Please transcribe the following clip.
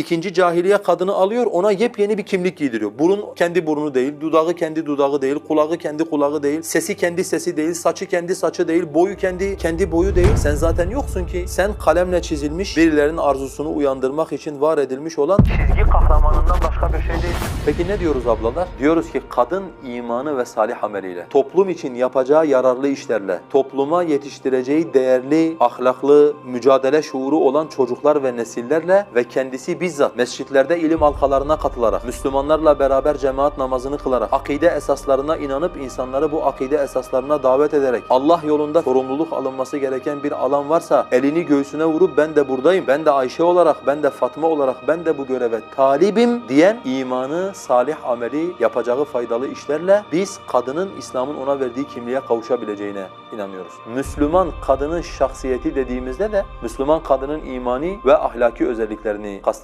İkinci cahiliye kadını alıyor ona yepyeni bir kimlik giydiriyor. Burun kendi burnu değil, dudağı kendi dudağı değil, kulağı kendi kulağı değil, sesi kendi sesi değil, saçı kendi saçı değil, boyu kendi kendi boyu değil. Sen zaten yoksun ki. Sen kalemle çizilmiş birilerinin arzusunu uyandırmak için var edilmiş olan çizgi kahramanından başka. Peki ne diyoruz ablalar? Diyoruz ki kadın imanı ve salih ameliyle, toplum için yapacağı yararlı işlerle, topluma yetiştireceği değerli, ahlaklı, mücadele şuuru olan çocuklar ve nesillerle ve kendisi bizzat mescitlerde ilim halkalarına katılarak, Müslümanlarla beraber cemaat namazını kılarak, akide esaslarına inanıp insanları bu akide esaslarına davet ederek, Allah yolunda sorumluluk alınması gereken bir alan varsa elini göğsüne vurup ben de buradayım, ben de Ayşe olarak, ben de Fatma olarak ben de bu göreve talibim diyen imanı, salih ameli, yapacağı faydalı işlerle biz kadının İslam'ın ona verdiği kimliğe kavuşabileceğine inanıyoruz. Müslüman kadının şahsiyeti dediğimizde de Müslüman kadının imani ve ahlaki özelliklerini kastediyoruz.